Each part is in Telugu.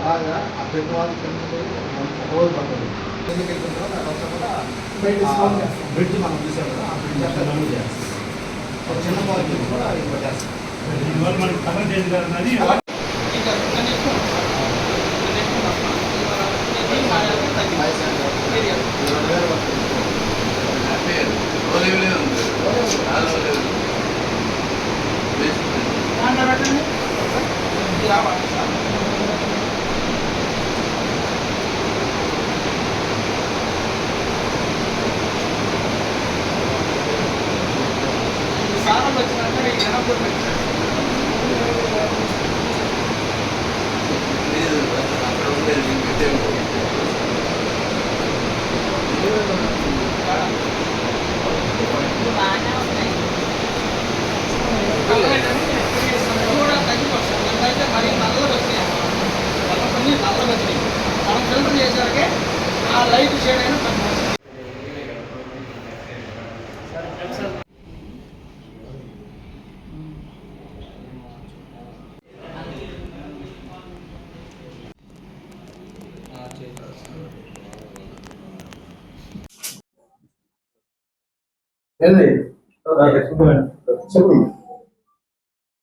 అలాగా ఆ పెద్ద రోజు పడుతుంది ఎందుకు కూడా బ్రిడ్జ్ మనం చూసాం కదా ఆ బ్రిడ్జ్ అంతా రిమూవ్ చేస్తాం ఒక చిన్న పాలు కూడా ఇక్కడ చేస్తాం దీనివల్ల మనకి కలర్ చేంజ్ కాదన్నది ఫిల్టర్ చేసేసరికి ఆ లైట్ షేడ్ అయినా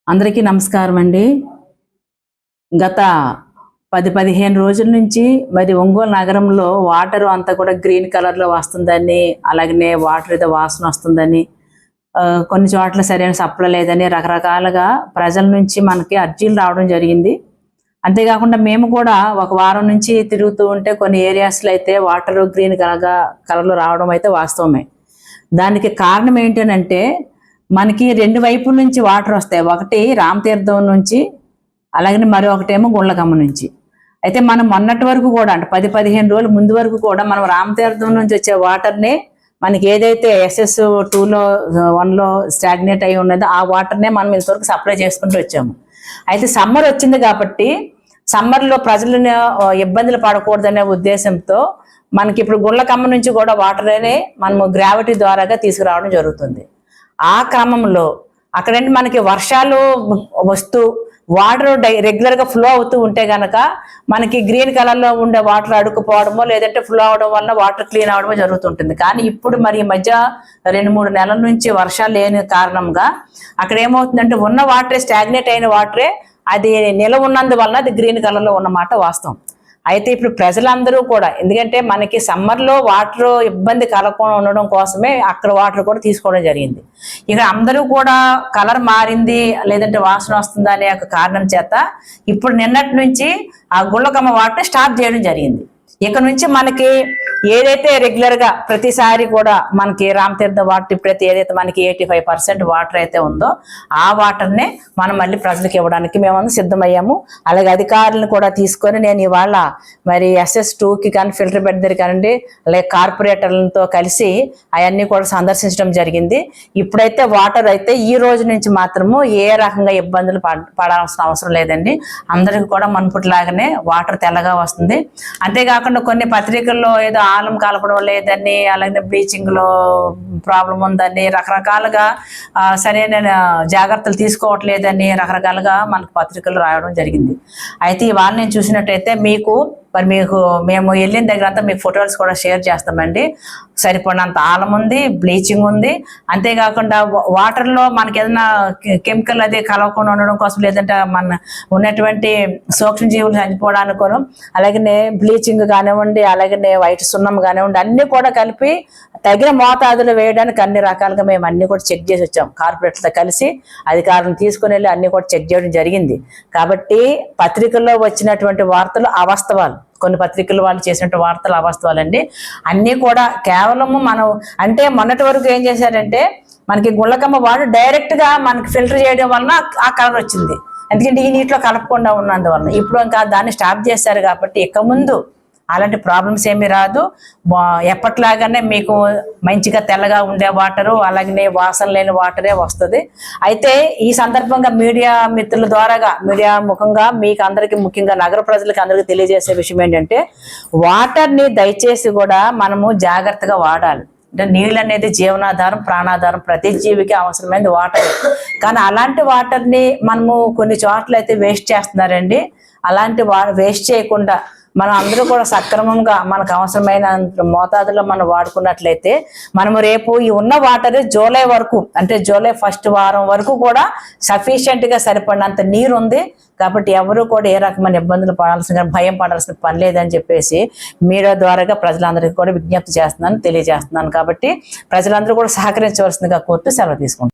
అందరికీ నమస్కారం అండి. గత పది పదిహేను రోజుల నుంచి మరి ఒంగోలు నగరంలో వాటర్ అంతా కూడా గ్రీన్ కలర్లో వస్తుందని అలాగనే వాటర్ ఏదో వాసన వస్తుందని కొన్ని చోట్ల సరైన సప్లై లేదని రకరకాలుగా ప్రజల నుంచి మనకి అర్జీలు రావడం జరిగింది. అంతేకాకుండా మేము కూడా ఒక వారం నుంచి తిరుగుతూ ఉంటే కొన్ని ఏరియాస్లో అయితే వాటర్ గ్రీన్ కలర్గా కలర్లు రావడం అయితే వాస్తవమే. దానికి కారణం ఏంటనంటే మనకి రెండు వైపుల నుంచి వాటర్ వస్తాయి. ఒకటి రామతీర్థం నుంచి అలాగే మరొకటేమో గుండ్లకమ్మ నుంచి. అయితే మనం మొన్నటి వరకు కూడా అంటే పది పదిహేను రోజుల ముందు వరకు కూడా మనం రామతీర్థం నుంచి వచ్చే వాటర్నే మనకి ఏదైతే ఎస్ఎస్ టూలో వన్లో స్టాగ్నేట్ అయి ఉన్నదో ఆ వాటర్నే మనం ఇంతవరకు సప్లై చేసుకుంటూ వచ్చాము. అయితే సమ్మర్ వచ్చింది కాబట్టి సమ్మర్లో ప్రజలను ఇబ్బందులు పడకూడదనే ఉద్దేశంతో మనకి ఇప్పుడు గుళ్ళకమ్మ నుంచి కూడా వాటర్ అనే మనము గ్రావిటీ ద్వారాగా తీసుకురావడం జరుగుతుంది. ఆ క్రమంలో అక్కడంటే మనకి వర్షాలు వస్తూ వాటర్ డై రెగ్యులర్గా ఫ్లో అవుతూ ఉంటే గనక మనకి గ్రీన్ కలర్లో ఉండే వాటర్ అడుక్కుపోవడమో లేదంటే ఫ్లో అవడం వల్ల వాటర్ క్లీన్ అవడమో జరుగుతుంటుంది. కానీ ఇప్పుడు మరి ఈ మధ్య రెండు మూడు నెలల నుంచి వర్షాలు లేని కారణంగా అక్కడ ఏమవుతుందంటే ఉన్న వాటరే స్టాగ్నేట్ అయిన వాటరే అది నిలవ ఉన్నందువల్ల అది గ్రీన్ కలర్లో ఉన్నమాట వాస్తవం. అయితే ఇప్పుడు ప్రజలందరూ కూడా ఎందుకంటే మనకి సమ్మర్లో వాటర్ ఇబ్బంది కలగకుండా ఉండడం కోసమే అక్కడ వాటర్ కూడా తీసుకోవడం జరిగింది. ఇక అందరూ కూడా కలర్ మారింది లేదంటే వాసన వస్తుందా అనే ఒక కారణం చేత ఇప్పుడు నిన్నటి నుంచి ఆ గుళ్ళకమ్మ వాటర్ స్టాప్ చేయడం జరిగింది. ఇక నుంచి మనకి ఏదైతే రెగ్యులర్గా ప్రతిసారి కూడా మనకి రామతీర్థ వాటర్ ఇప్పుడైతే ఏదైతే మనకి ఎయిటీ ఫైవ్ పర్సెంట్ వాటర్ అయితే ఉందో ఆ వాటర్నే మనం మళ్ళీ ప్రజలకు ఇవ్వడానికి మేము సిద్ధమయ్యాము. అలాగే అధికారులను కూడా తీసుకొని నేను ఇవాళ మరి ఎస్ఎస్ టూకి కానీ ఫిల్టర్ బెడ్ దగ్గర కానివ్వండి అలాగే కార్పొరేటర్లతో కలిసి అవన్నీ కూడా సందర్శించడం జరిగింది. ఇప్పుడైతే వాటర్ అయితే ఈ రోజు నుంచి మాత్రము ఏ రకంగా ఇబ్బందులు పడాల్సిన అవసరం లేదండి. అందరికి కూడా మనపుట్లాగానే వాటర్ తెల్లగా వస్తుంది. కాకుండా కొన్ని పత్రికల్లో ఏదో ఆలం కలపడం లేదని అలాగే బ్లీచింగ్లో ప్రాబ్లం ఉందని రకరకాలుగా సరైన జాగ్రత్తలు తీసుకోవట్లేదని రకరకాలుగా మనకు పత్రికలు రాయడం జరిగింది. అయితే ఇవాళ నేను చూసినట్టయితే మీకు మరి మీకు మేము వెళ్ళిన దగ్గర అంతా మీకు ఫొటోస్ కూడా షేర్ చేస్తామండి. సరిపడినంత ఆలం ఉంది బ్లీచింగ్ ఉంది. అంతేకాకుండా వాటర్లో మనకి ఏదైనా కెమికల్ అది కలవకుండా ఉండడం కోసం లేదంటే మన ఉన్నటువంటి సూక్ష్మజీవులు చనిపోవడానికోను అలాగనే బ్లీచింగ్ కానివ్వండి అలాగనే వైట్ సున్నం కానివ్వండి అన్నీ కూడా కలిపి తగిన మోతాదులో వేయడానికి అన్ని రకాలుగా మేము అన్ని కూడా చెక్ చేసి వచ్చాం. కార్పొరేట్లతో కలిసి అధికారులను తీసుకుని వెళ్ళి అన్ని కూడా చెక్ చేయడం జరిగింది. కాబట్టి పత్రికల్లో వచ్చినటువంటి వార్తలు అవాస్తవాలు. కొన్ని పత్రికలు వాళ్ళు చేసినట్టు వార్తలు అవాస్తవాలండి. అన్నీ కూడా కేవలము మనం అంటే మొన్నటి వరకు ఏం చేశారంటే మనకి గుళ్ళకమ్మ వాడు డైరెక్ట్గా మనకి ఫిల్టర్ చేయడం వలన ఆ కలర్ వచ్చింది. ఎందుకంటే ఈ నీటిలో కలపకుండా ఉన్నందువలన. ఇప్పుడు ఇంకా దాన్ని స్టాప్ చేశారు కాబట్టి ఇక ముందు అలాంటి ప్రాబ్లమ్స్ ఏమీ రాదు. ఎప్పట్లాగానే మీకు మంచిగా తెల్లగా ఉండే వాటరు అలాగనే వాసన లేని వాటరే వస్తుంది. అయితే ఈ సందర్భంగా మీడియా మిత్రుల ద్వారాగా మీడియా ముఖంగా మీకు అందరికీ ముఖ్యంగా నగర ప్రజలకు అందరికీ తెలియజేసే విషయం ఏంటంటే వాటర్ని దయచేసి కూడా మనము జాగ్రత్తగా వాడాలి. అంటే నీళ్ళు అనేది జీవనాధారం ప్రాణాధారం ప్రతి జీవికి అవసరమైనది వాటర్ కానీ అలాంటి వాటర్ని మనము కొన్ని చోట్ల అయితే వేస్ట్ చేస్తున్నారండి. అలాంటి వా వేస్ట్ చేయకుండా మనం అందరూ కూడా సక్రమంగా మనకు అవసరమైన మోతాదులో మనం వాడుకున్నట్లయితే మనము రేపు ఈ ఉన్న వాటర్ జూలై వరకు అంటే జూలై ఫస్ట్ వారం వరకు కూడా సఫిషియెంట్గా సరిపడినంత నీరు ఉంది కాబట్టి ఎవరు కూడా ఏ రకమైన ఇబ్బందులు పడాల్సిన భయం పడాల్సిన పని లేదని చెప్పేసి మీడియా ద్వారాగా ప్రజలందరికీ కూడా విజ్ఞప్తి చేస్తున్నాను తెలియజేస్తున్నాను. కాబట్టి ప్రజలందరూ కూడా సహకరించవలసిందిగా కోరుతూ సెలవు తీసుకుంటాను